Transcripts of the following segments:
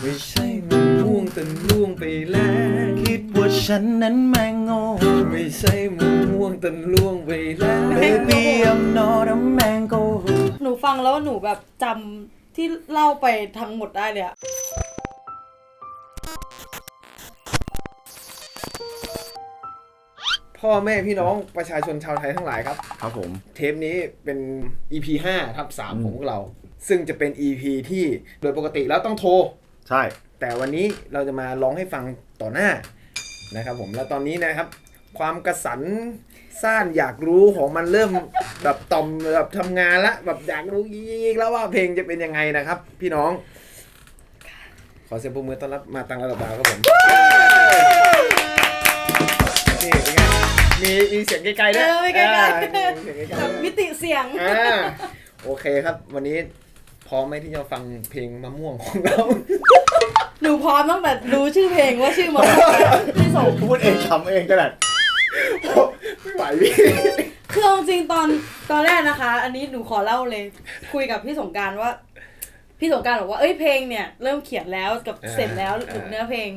ไม่ใช่มันม่วงแต่ล่วงไปแล้ว คิดว่าฉันนั้นแม่งโง่ไม่ใช่มันม่วงแต่ล่วงไปแล้ว Baby I'm not a mango หนูฟังแล้วหนูแบบจำที่เล่าไปทั้งหมดได้เลยอะพ่อแม่พี่น้องประชาชนชาวไทยทั้งหลายครับ ครับผม เทปนี้เป็น EP 5ทับ3ของพวกเรา ซึ่งจะเป็น EP ที่โดยปกติแล้วต้องโทร ใช่ แต่วันนี้เราจะมาร้องให้ฟังต่อหน้านะครับผมแล้วตอนนี้นะครับ ความกระสันซ่านอยากรู้ของมันเริ่มแบบต่อมแบบทำงานละแบบอยากรู้อีกแล้วว่าเพลงจะเป็นยังไงนะครับ พี่น้อง ขอเสียงปรบมือต้อนรับมาตังระดับดาวครับผมนี่เป็นไงมีมีเสียงไกลๆเอด้วยอไม่ไกลอ่าๆมีเสียงไกลๆแบบด้วย มิติเสียง อ่าโอเคครับ วันนี้ พร้อมไหมที่จะฟังเพลงมะม่วงของเราหนูพร้อมตั้งแต่รู้ชื่อเพลงว่าชื่อมันพี่ส่งพูดเองทำเองก็ได้ไม่ไหวพี่คือเอาจริงๆตอนตอนแรกนะคะ อันนี้หนูขอเล่าเลย คุยกับพี่สงกรารว่า พี่สงกรารบอกว่าเอ้ยเพลงเนี่ย เริ่มเขียนแล้วกับเสร็จแล้วถึงเนื้อเพลง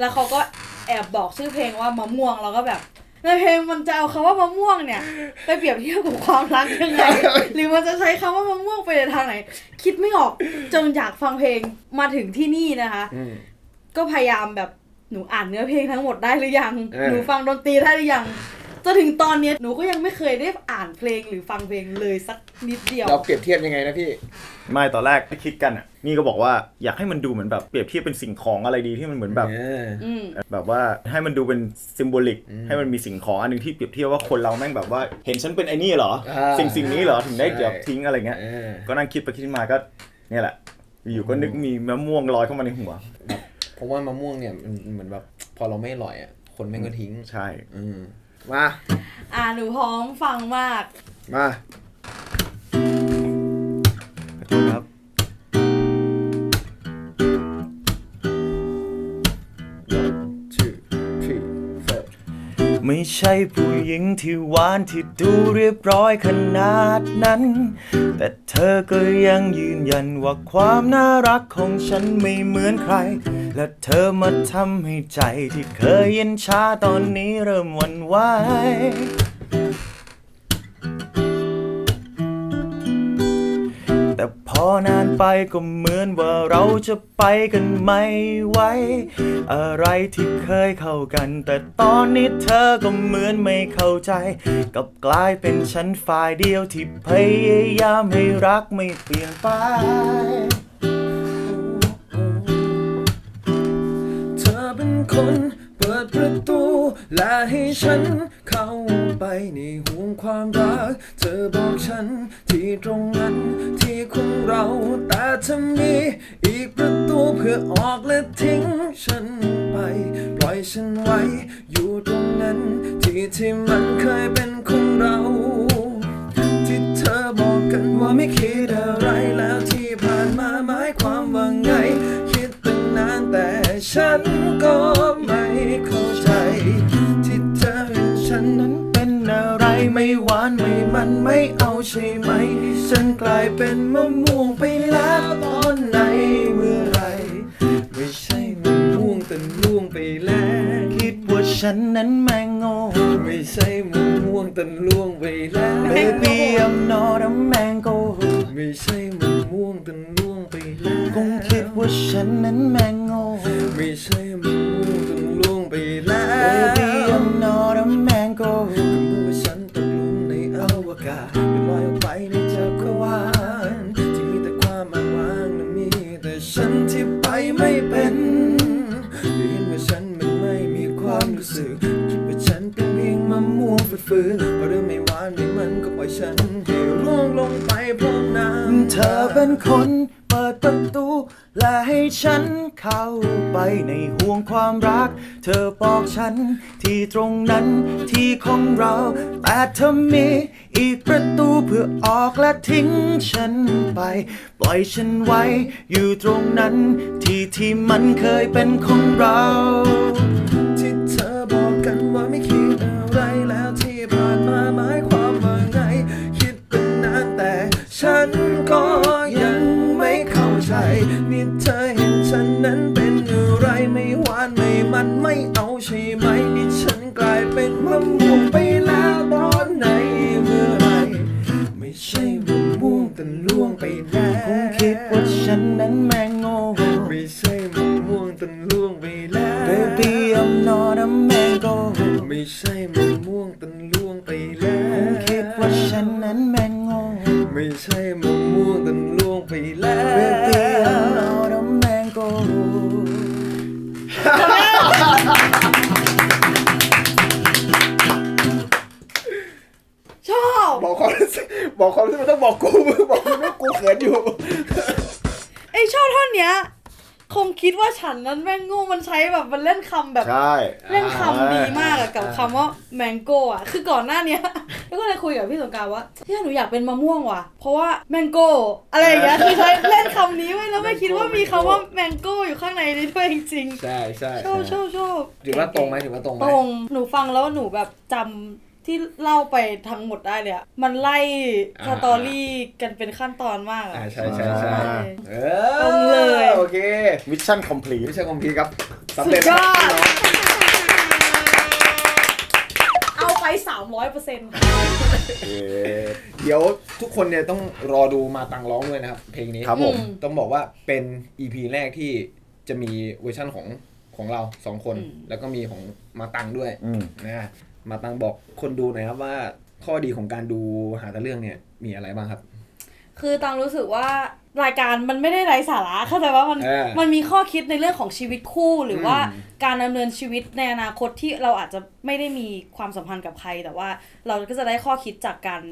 แล้วเขาก็แอบบอกชื่อเพลงว่ามะม่วงเราก็แบบ ในเพลงมันจะเอาคำว่ามะม่วงเนี่ย ไปเปรียบเทียบกับความรักยังไง หรือมันจะใช้คำว่ามะม่วงไปในทางไหน คิดไม่ออกจนอยากฟังเพลงมาถึงที่นี่นะคะ อืม ก็พยายามแบบหนูอ่านเนื้อเพลงทั้งหมดได้หรือยัง เออ หนูฟังดนตรีได้หรือยังจนถึงตอนเนี้ยหนูก็ยังไม่เคยได้อ่านเพลงหรือฟังเพลงเลยสัก นิดเดียว เราเปรียบเทียบยังไงนะพี่ ไม่ตอนแรกที่คิดกันอะ นี่ก็บอกว่าอยากให้มันดูเหมือนแบบเปรียบเทียบเป็นสิ่งของอะไรดีที่มันเหมือนแบบเอออืม แบบว่าให้มันดูเป็นซิมโบลิก อืมให้มันมีสิ่งของอันหนึงที่เปรียบเทียบว่าคนเราแม่งแบบว่าเห็นฉันเป็นไอ้นี่เหรอ อ่าสิ่งสิ่งนี้เหรอถึงได้ใช่เดี๋ยวทิ้งอะไรเงี้ยเออก็นั่งคิดไปคิดมาก็เนี่ยแหละ อยู่ก็นึกมีมะม่วงลอยเข้ามาในหัวผมว่ามะม่วงเนี่ยมันเหมือนแบบพอเราไม่อร่อยอะคนแม่งก็ทิ้งใช่ อืมมา อ่าหนูพร้อมฟังมาก มาขอโทษ ครับชื่อชื่อเฟิร์ไม่ใช่ผู้หญิงที่หวานที่ดูเรียบร้อยขนาดนั้น แต่เธอก็ยังยืนยันว่าความน่ารักของฉันไม่เหมือนใคร และเธอมาทำให้ใจที่เคยเย็นชาตอนนี้เริ่มหวันไหว ไปก็เหมือนว่าเราจะไปกันไม่ไหว อะไรที่เคยเข้ากัน แต่ตอนนี้เธอก็เหมือนไม่เข้าใจ กับกลายเป็นฉันฝ่ายเดียวที่พยายามให้รักไม่เปลี่ยนไปเธอเป็นคน ดประตู และให้ฉันเข้าไปในห่วงความรัก เธอบอกฉันที่ตรงนั้นที่ของเรา แต่เธอมีอีกประตูเพื่อออกและทิ้งฉันไป ปล่อยฉันไว้ อยู่ตรงนั้น ที่ที่มันเคยเป็นของเรา ที่เธอบอกกันว่าไม่คิดอะไรแล้วที่ผ่านมาหมายความว่าไง คิดตั้งนานแต่ฉันก็ เข้าใจ ที่เธอเห็นฉันนั้นเป็นอะไรไม่หวานไม่มันไม่เอาใช่ไหม ฉันกลายเป็นมะม่วงไปแล้วตอนไหนเมื่อไหรไม่ใช่มะม่วงแต่ล่วงไปแล้ว คิดว่าฉันนั้นแม่งโง่ไม่ใช่มะม่วงแต่ล่วงไปแล้ว Baby I'm not a mango ไม่ใช่มะม่วงแต่ล่วงไปแล้วคงคิดว่าฉันนั้นแม่งโง่ไม่ใช่มะม่วงแต่ล่วง ไปแล้ว Baby I'm not a mango เมื่อฉันตกหลุมในอวกาศลอยออกไปในจักรวาลที่มีแต่ความอ้างว้างและมีแต่ฉันที่ไปไม่เป็นเห็นว่าฉันมันไม่มีความรู้สึกคิดว่าฉันเป็นเพียงมะม่วงฝืดๆพอเรื่องไม่หวานไม่มันก็ปล่อยฉันให้ร่วงลงไปพร้อมน้ำเธอเป็นคนเปิดประตู และให้ฉันเข้าไปในห่วงความรัก เธอบอกฉันที่ตรงนั้นที่ของเรา แต่เธอมีอีกประตูเพื่อออกและทิ้งฉันไป ปล่อยฉันไว้อยู่ตรงนั้นที่ที่มันเคยเป็นของเรา ที่เธอบอกกันว่า ไม่ใช่มะม่วงต้นล่วงไปแล้ว Baby I'm not a mango ชอบบอกความรู้สึกบอกความรู้สึกมันต้องบอกกูมึงบอกกูไม่กูเขินอยู่ ไอยชอบท่อนเนี้ย คงคิดว่าฉันนั้นแม่งโง่มันใช้แบบมันเล่นคำแบบ ใช่ เล่นคำดีมากอะกับอ่าคำว่าแมงโก้อะคือก่อนหน้าเนี้ย แล้วก็เลยคุยกับพี่สงกรารว่าที่หนูอยากเป็นมะม่วงว่ะ เพราะว่าแมงโก้อะไรอย่างเงี้ยคือใช้เล่นคำนี้ไว้แล้วไม่คิดว่ามีคำว่าแมงโก้อยู่ข้างในนี้ด้วยจริงใช่ใช่ๆชอบชอบชอบถือว่าตรงไหมถือว่าตรงไหมตรงหนูฟังแล้วหนูแบบจำที่เล่าไปทั้งหมดได้เลยอะมันไล่สตอรี่กันเป็นขั้นตอนมากอะอ่าใช่ใช่ใช่อ่าเอตรงเลย โอเคมิชชั่นคอมพลีทไม่ใช่คอมพีร์ครับสุสำดเร็จยอด พี่น้อง เอาไปสามร้อยเปอร์เซ็นต์เดี๋ยวทุกคนเนี่ยต้องรอดูมาตังร้องด้วยนะครับ เพลงนี้ครับผมต้องบอกว่าเป็น EP แรกที่จะมีเวอร์ชั่นของของเราสองคนอืมแล้วก็มีของมาตังด้วยอืมนะมาตังบอกคนดูหน่อยครับว่าข้อดีของการดูหาแต่เรื่องเนี่ยมีอะไรบ้างครับ คือตังรู้สึกว่า รายการมันไม่ได้ไร้สาระเข้าใจว่ามันเออมันมีข้อคิดในเรื่องของชีวิตคู่หรือว่าอืมการดำเนินชีวิตในอนาคตที่เราอาจจะไม่ได้มีความสัมพันธ์กับใคร แต่ว่าเราก็จะได้ข้อคิดจากการ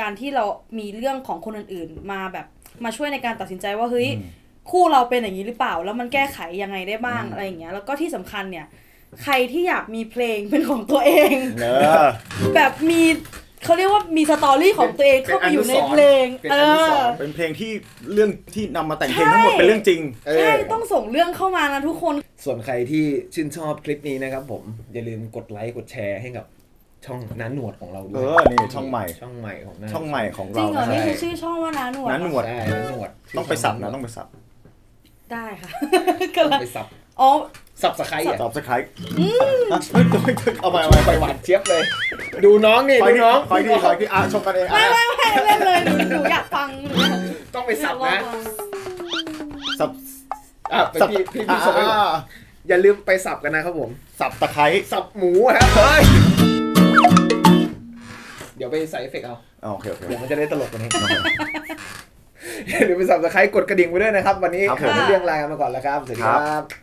การที่เรามีเรื่องของคนอื่นๆ มาแบบมาช่วยในการตัดสินใจว่าเฮ้ยคู่เราเป็นอย่างนี้หรือเปล่า แล้วมันแก้ไขยังไงได้บ้างอะไรอย่างเงี้ยแล้วก็ที่สำคัญเนี่ยใครที่อยากมีเพลงเป็นของตัวเองเนอแบบมี เขาเรียกว่ามีสตอรี่ของตัวเองเข้าไปอยู่ในเพลง เป็นเออนุสอรณ์เป็นเพลงที่เรื่องที่นำมาแต่งเพลงใช่ทั้งหมดเป็นเรื่องจริง เอใช่อต้องส่งเรื่องเข้ามานะทุกคน ส่วนใครที่ชื่นชอบคลิปนี้นะครับผม อย่าลืมกดไลค์กดแชร์ให้กับช่องน้าหนวดของเราด้เอวยอนี่ช่องใหม่ ช่องใหม่ของน้าช่องใหม่ของจริเรางเหรอนะนี่ฮะคือชื่อช่องว่านาหนวดน้าหนวด ใช่น้าหนวดต้องไปสับนะต้องไปสับ ได้ค่ะต้กำลัองงไปสับ อ๋อ สับสไครต์อะตอบสไครต์เอาไปเอาไปไปหวานเจี๊ยบเลย ดูน้องนี่คอยดูที่น้องคอยที่คอยที่อะชมกันเองอะไม่ไม่ไม่เล่นเลยหนูหนูอยากฟังหนูอยากต้องไปสับอยานะกฟังสับอะไปสับพี่พี่พี่ส่งไปก่อนอ่าอย่าลืมไปสับกันนะครับผม สับตะไคร้สับหมูฮะเฮ้ยเดี๋ยวไปใส่เอฟเฟกต์เอา อ๋อโอเคโอเค เดี๋ยวมันจะได้ตลกกว่านี้อย่าลืมไปสับสไครต์กดกระดิ่งไว้ด้วยนะครับ วันนี้ครับขผมอเรื่องรายกันมาก่อนแล้วครับ สวัสดีครับ